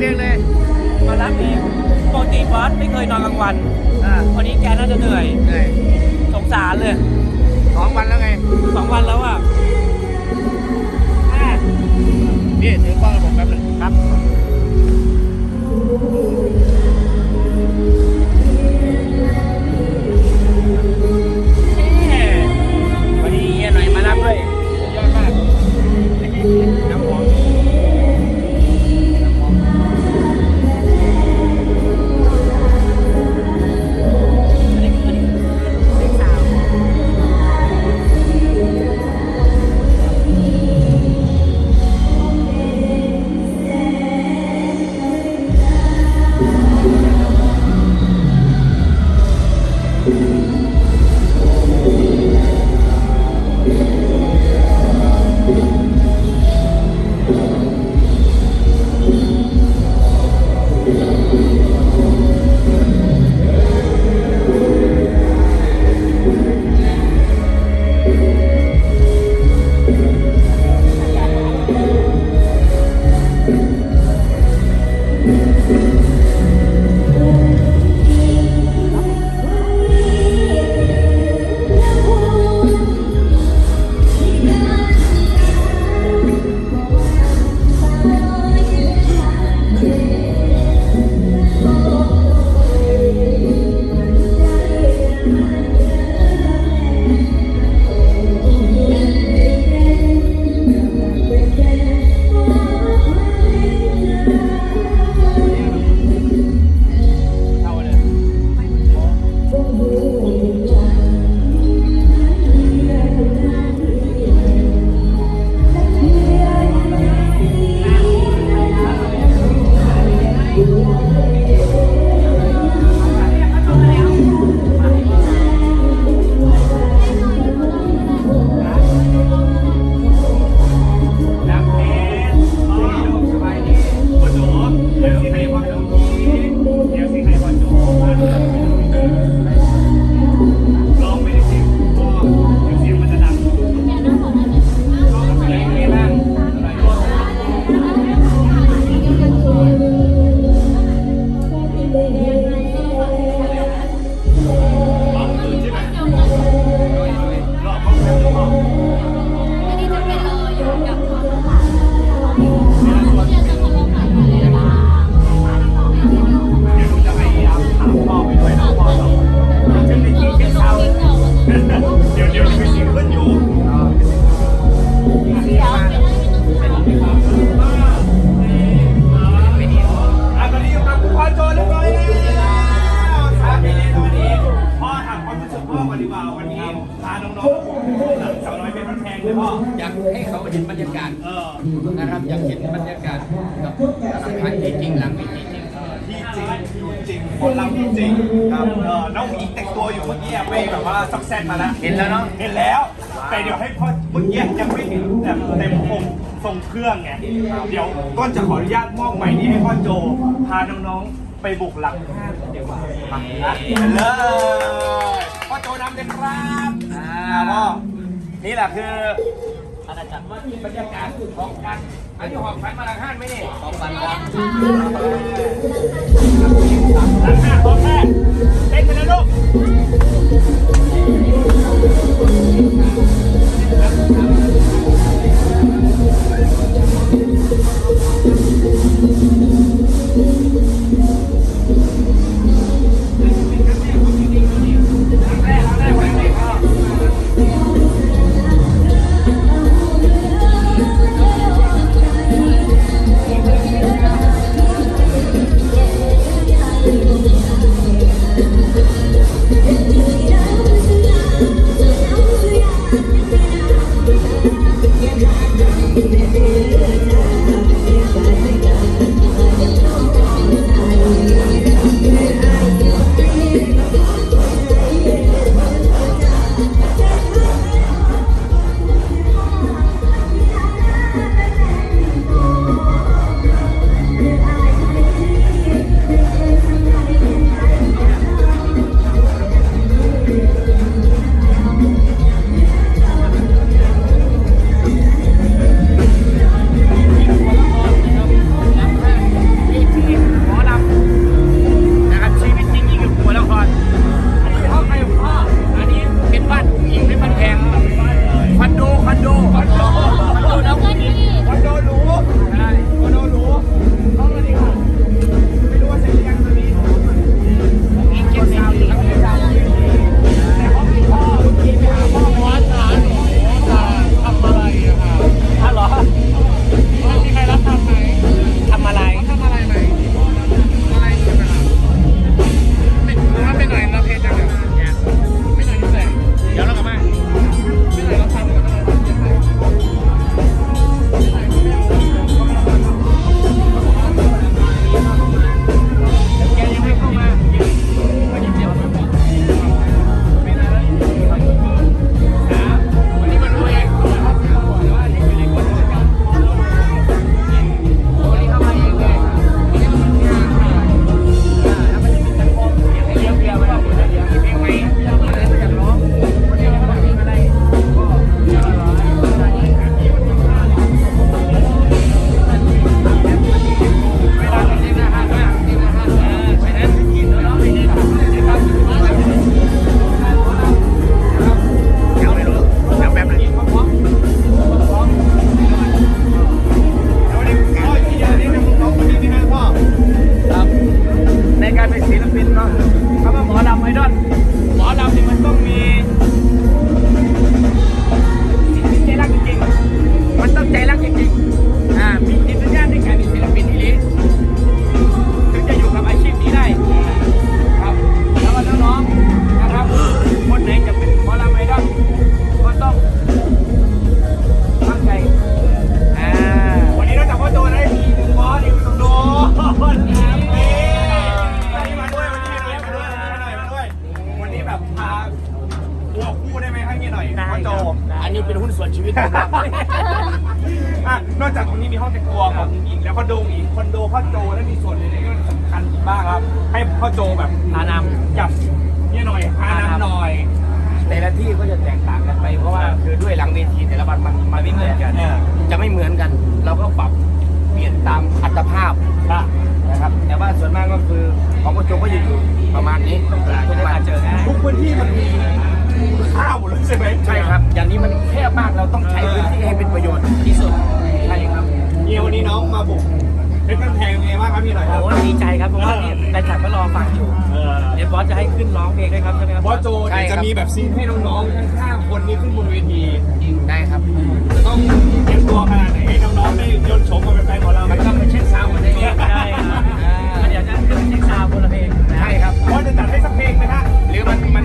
เองเลยมารับเองปกติบอสไม่เคยนอนกลางวันอ่าวันนี้แกน่าจะเหนื่อย เหนื่อยสงสารเลยสองวันแล้วไง สองวันแล้วอะอะ นี่ถือกล้องให้ผมแป๊บหนึง เเป็นพันแทงเลยพ่ออยากให้เขาเห็นบรรยากาศเออนะครับอยากเห็นบรรยากาศกับสถานที่จริงหลังเวทีจริงที่จริงอยู่จริงคนเราจริงครับเออน้องหญิงแต่งตัวอยู่เมื่อกี้ไปแบบว่าซักแซกมาแล้วเห็นแล้วเนาะเห็นแล้ว แต่เดี๋ยวให้พ่อเมื่อกี้ยังไม่เห็นแบบเต็มองค์ทรงเครื่องไงเดี๋ยวก็จะขออนุญาตมอบใหม่นี้ให้พ่อโจพาน้องๆไปบุกหลังห้างกันดีกว่ามาเลยพ่อโจนำเลยครับอ่าพ่อ นี่แหละคืออาณาจักรว่าที่บรรยากาศของการอันนี้หอบฝันมาทางห้านไหมนี่ของฝันไปละนะคะหลังห้างของแท้เต้นไปนะลูก เได้พ่อโจอันนี้เป็นหุ้นส่วนชีวิตผมครับนอกจากตรงนี้มีห้องแต่งตัวของอีกแล้วคอนโดอีกคอนโดพ่อโจแล้วมีส่วนอะไรก็สำคัญอีกบ้างครับ ให้พ่อโจแบบอานำจับเนี่ยหน่อยอานำหน่อย นี้มันแคบมากเราต้องใช้พื้นที่ให้เป็นประโยชน์ที่สุดใช่ครับเนี่ยวันนี้น้องมาบุกเพชรบ้านแพงเป็นไงบ้างครับพี่หน่อยครับโอ้ดีใจครับเพราะว่านี่แฟนคลับก็รอฟังอยู่เออเดี๋ยวบอสจะให้ขึ้นร้องเพลงด้วยครับใช่ไหมครับบอสโจใช่เดี๋ยวครัจะบมีแบบซีนให้น้องๆทั้งห้าคนนี้ขึ้นบนเวทีได้ครับจะต้องเตรียมตัวขนาดไหนให้น้องๆได้ยนต์โฉมมาเป็นแฟนของเรามันต้องไปเช็คซาวด์กันได้ได้ครับแล้วเดี๋ยวจะขึ้นเช็คซาวด์บนละเพลงนะใช่ครับว่าจะจัดให้สักเพลงไหมฮะหรือมันมัน